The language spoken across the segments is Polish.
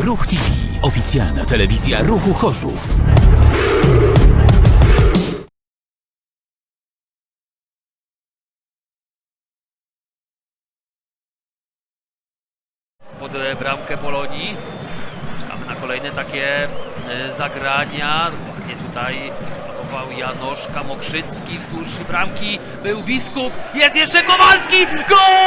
Ruch TV. Oficjalna telewizja Ruchu Chorzów. pod e, bramkę Polonii. Czekamy na kolejne takie e, zagrania. Ładnie tutaj panował Janoszka Mokrzycki wzdłuż bramki. Był Biskup. Jest jeszcze Kowalski! Gol!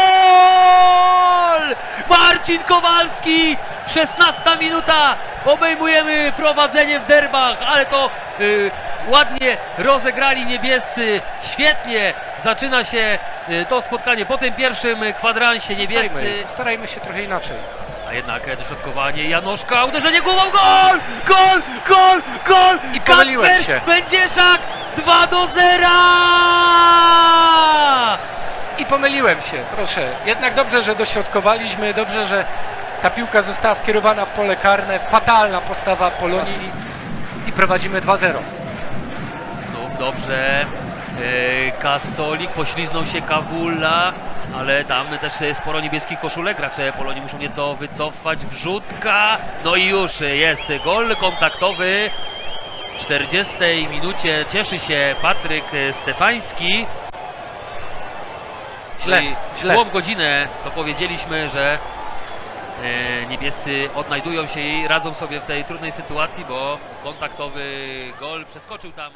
Marcin Kowalski! 16 minuta. Obejmujemy prowadzenie w derbach, ale to y, ładnie rozegrali niebiescy. Świetnie zaczyna się y, to spotkanie po tym pierwszym kwadransie niebiescy. Starajmy, się trochę inaczej. A jednak dośrodkowanie Janoszka, uderzenie głową, gol! Gol! Gol! Gol! I pomyliłem Kacper się. Będzieszak 2 do 0! Pomyliłem się, proszę. Jednak dobrze, że dośrodkowaliśmy, dobrze, że ta piłka została skierowana w pole karne. Fatalna postawa Polonii i prowadzimy 2-0. Znów dobrze. E, Kasolik, pośliznął się Kawula, ale tam też e, sporo niebieskich koszulek. Gracze Polonii muszą nieco wycofać. Wrzutka. No i już jest gol kontaktowy. W 40 minucie cieszy się Patryk Stefański. Źle, źle. Złą godzinę to powiedzieliśmy, że e, niebiescy odnajdują się i radzą sobie w tej trudnej sytuacji, bo kontaktowy gol przeskoczył tam